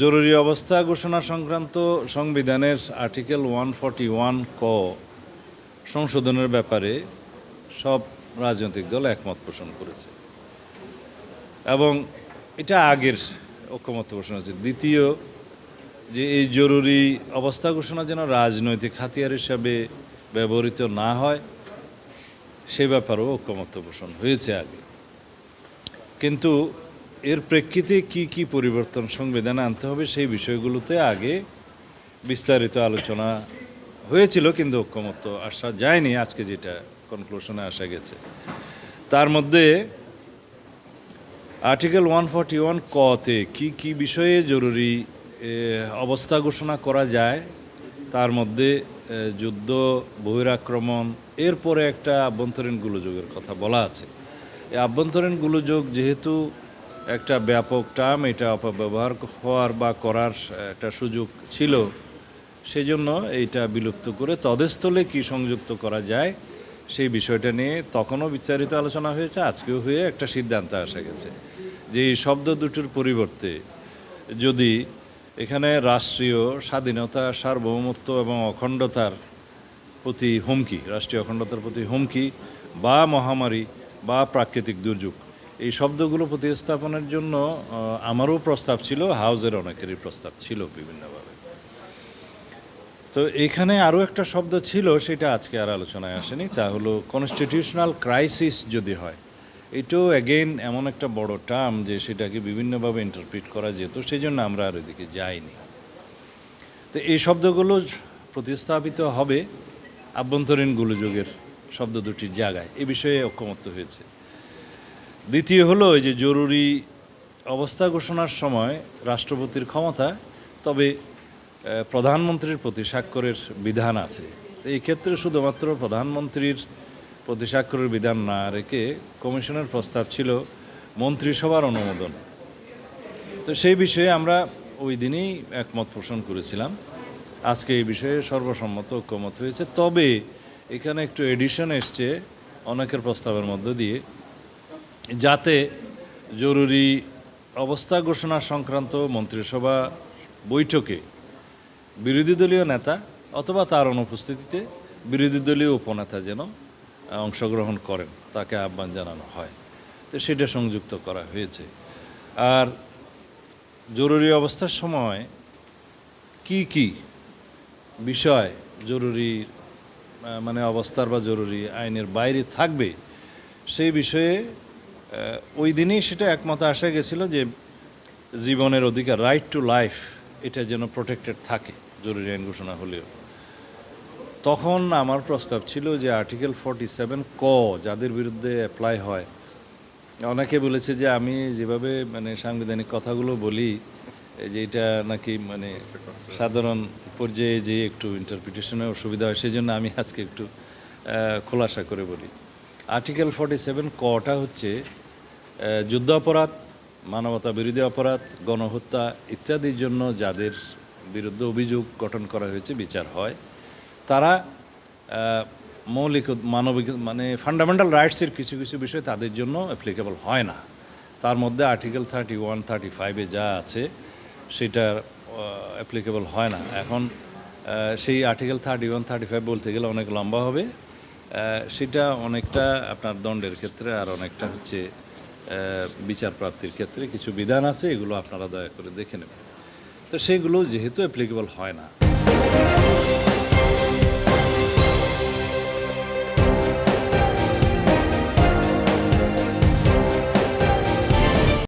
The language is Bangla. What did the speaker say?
জরুরি অবস্থা ঘোষণা সংক্রান্ত সংবিধানের আর্টিকেল ওয়ান ফর্টি ওয়ান ক সংশোধনের ব্যাপারে সব রাজনৈতিক দল একমত পোষণ করেছে। এবং এটা আগের ঐক্যমত পোষণ হচ্ছে দ্বিতীয়, যে এই জরুরি অবস্থা ঘোষণা যেন রাজনৈতিক হাতিয়ার হিসাবে ব্যবহৃত না হয়, সে ব্যাপারেও ঐক্যমত্য পোষণ হয়েছে আগে। কিন্তু এর প্রেক্ষিতে কি কি পরিবর্তন সংবিধানে আনতে হবে সেই বিষয়গুলোতে আগে বিস্তারিত আলোচনা হয়েছিল, কিন্তু ঐক্যমত্য আসা যায়নি। আজকে যেটা কনক্লুশনে আসা গেছে। তার মধ্যে আর্টিকেল ওয়ান ফর্টি ওয়ান কতে কী কী বিষয়ে জরুরি অবস্থা ঘোষণা করা যায়, তার মধ্যে যুদ্ধ, বহিরাক্রমণ, এরপরে একটা আভ্যন্তরীণ গোলযোগের কথা বলা আছে। এই আভ্যন্তরীণ গোলযোগ যেহেতু একটা ব্যাপক টার্ম এটা অপব্যবহার হওয়ার বা করার একটা সুযোগ ছিল। সেজন্য এইটা বিলুপ্ত করে তদেস্থলে কি সংযুক্ত করা যায় সেই বিষয়টা নিয়ে তখনও বিস্তারিত আলোচনা হয়েছে, আজকেও হয়ে একটা সিদ্ধান্ত আসা গেছে যে এই শব্দ দুটোর পরিবর্তে যদি এখানে রাষ্ট্রীয় স্বাধীনতা, সার্বভৌমত্ব এবং অখণ্ডতার প্রতি হুমকি, রাষ্ট্রীয় অখণ্ডতার প্রতি হুমকি বা মহামারী বা প্রাকৃতিক দুর্যোগ এই শব্দগুলো প্রতিস্থাপনের জন্য আমারও প্রস্তাব ছিল, হাউজের অনেকেরই প্রস্তাব ছিল বিভিন্নভাবে। তো এখানে আরও একটা শব্দ ছিল, সেটা আজকে আর আলোচনায় আসেনি, তা হলো কনস্টিটিউশনাল ক্রাইসিস যদি হয়, এটাও অ্যাগেইন এমন একটা বড় টার্ম যে সেটাকে বিভিন্নভাবে ইন্টারপ্রিট করা যেত সেই জন্য আমরা আর ওইদিকে যাইনি। তো এই শব্দগুলো প্রতিস্থাপিত হবে আভ্যন্তরীণ গোলযোগের শব্দ দুটির জায়গায়, এ বিষয়ে ঐক্যমত্য হয়েছে। দ্বিতীয় হলো এই যে জরুরি অবস্থা ঘোষণার সময় রাষ্ট্রপতির ক্ষমতা, তবে প্রধানমন্ত্রীর প্রতি স্বাক্ষরের বিধান আছে। এই ক্ষেত্রে শুধুমাত্র প্রধানমন্ত্রীর প্রতি স্বাক্ষরের বিধান না রেখে কমিশনের প্রস্তাব ছিল মন্ত্রিসভার অনুমোদন। তো সেই বিষয়ে আমরা ওই দিনই একমত পোষণ করেছিলাম। আজকে এই বিষয়ে সর্বসম্মত ঐক্যমত হয়েছে। তবে, এখানে একটু এডিশন এসছে অনেকের প্রস্তাবের মধ্য দিয়ে। যাতে জরুরি অবস্থা ঘোষণা সংক্রান্ত মন্ত্রিসভা বৈঠকে বিরোধী দলীয় নেতা অথবা তার অনুপস্থিতিতে বিরোধী দলীয় উপনেতা যেন অংশগ্রহণ করেন, তাকে আহ্বান জানানো হয়। তো সেটা সংযুক্ত করা হয়েছে। আর জরুরি অবস্থার সময় কি কি বিষয় জরুরি মানে অবস্থার বা জরুরি আইনের বাইরে থাকবে, সেই বিষয়ে ওই দিনই সেটা একমত আসা গেছিল যে জীবনের অধিকার রাইট টু লাইফ এটা যেন প্রোটেক্টেড থাকে, জরুরি আইন ঘোষণা হলেও। তখন আমার প্রস্তাব ছিল যে আর্টিকেল ফর্টি সেভেন ক, যাদের বিরুদ্ধে অ্যাপ্লাই হয়, অনেকে বলেছে যে আমি যেভাবে মানে সাংবিধানিক কথাগুলো বলি যে এটা নাকি মানে সাধারণ পর্যায়ে যে একটু ইন্টারপ্রিটেশনে অসুবিধা হয় সেই জন্য আমি আজকে একটু খোলাসা করে বলি। আর্টিকেল ফর্টি সেভেন কটা হচ্ছে যুদ্ধ অপরাধ, মানবতা বিরোধী অপরাধ, গণহত্যা ইত্যাদির জন্য যাদের বিরুদ্ধে অভিযোগ গঠন করা হয়েছে, বিচার হয়, তারা মৌলিক মানবিক মানে ফান্ডামেন্টাল রাইটসের কিছু কিছু বিষয় তাদের জন্য অ্যাপ্লিকেবল হয় না। তার মধ্যে আর্টিকেল থার্টি ওয়ান থার্টি ফাইভে যা আছে সেটা অ্যাপ্লিকেবল হয় না। এখন সেই article thirty one thirty five বলতে গেলে অনেক লম্বা হবে। সেটা অনেকটা আপনার দণ্ডের ক্ষেত্রে আর অনেকটা হচ্ছে বিচার প্রাপ্তির ক্ষেত্রে কিছু বিধান আছে, এগুলো আপনারা দয়া করে দেখে নেবেন। তো সেগুলো যেহেতু অ্যাপ্লিকেবল হয় না।